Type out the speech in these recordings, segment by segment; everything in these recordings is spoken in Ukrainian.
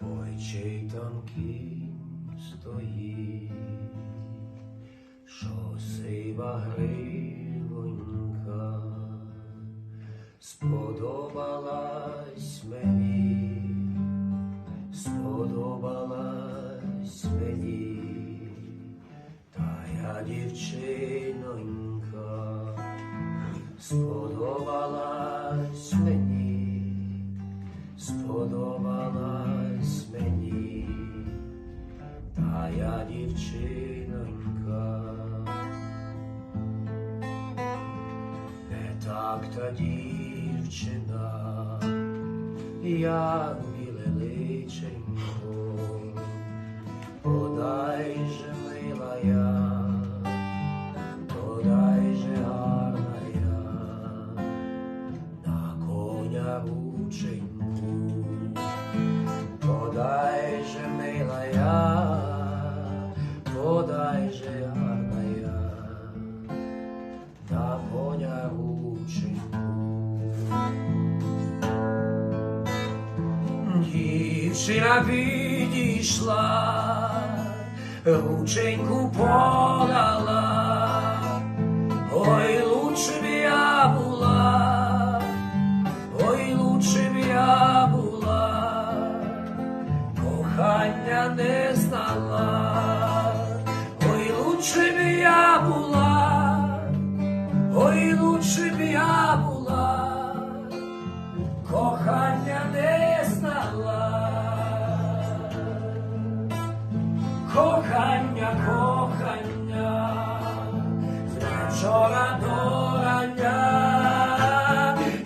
Ой, чий там стоїть, що сива гривонька сподобалась мені, сподобалась мені, та я дівчинонька сподобалась мені, сподобалась мені, та я дівчинонька. Не так та дівчина, як біле гученьку. Дівчина підійшла, рученьку подала, ой, лучше б я була, ой, лучше б я була, кохання не знала, ой, лучше б я була,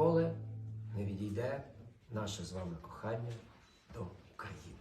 ніколи не відійде наше з вами кохання до України.